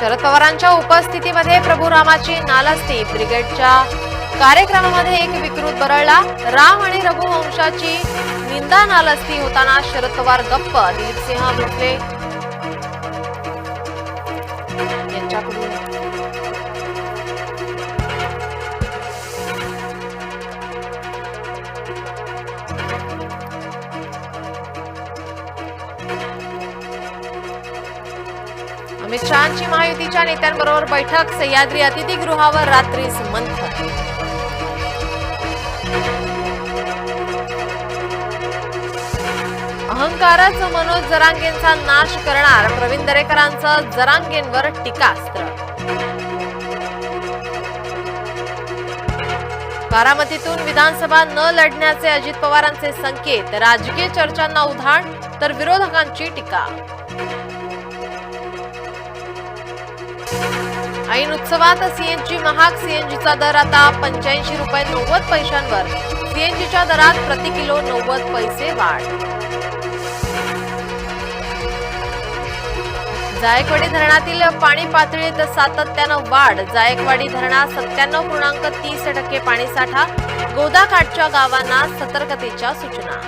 शरद पवारांच्या उपस्थितीमध्ये प्रभू रामाची नालस्ती. ब्रिगेडच्या कार्यक्रमामध्ये एक विकृत बरळला. राम आणि रघुवंशाची निंदा नालस्ती होताना शरद पवार गप्प. दिलीपसिंह भोसले यांच्याकडून अमित शहाची महायुतीच्या नेत्यांबरोबर बैठक सह्याद्री अतिथीगृहावर रात्रीस मंथन. अहंकारच मनोज जरांगेंचा नाश करणार प्रवीण दरेकरांचं जरांगेंवर टीकास्त्र. बारामतीतून विधानसभा न लढण्याचे अजित पवारांचे संकेत राजकीय चर्चांना उधाण तर विरोधकांची टीका. ऐन उत्सवात सीएनजी महाग सीएनजीचा दर आता पंच्याऐंशी रुपये नव्वद पैशांवर. सीएनजीच्या दरात प्रति किलो नव्वद पैसे वाढ. जायकवाडी धरणातील पाणी पातळीत सातत्यानं वाढ. जायकवाडी धरणात सत्त्याण्णव पूर्णांक तीस टक्के पाणीसाठा. गोदाकाठच्या गावांना सतर्कतेच्या सूचना.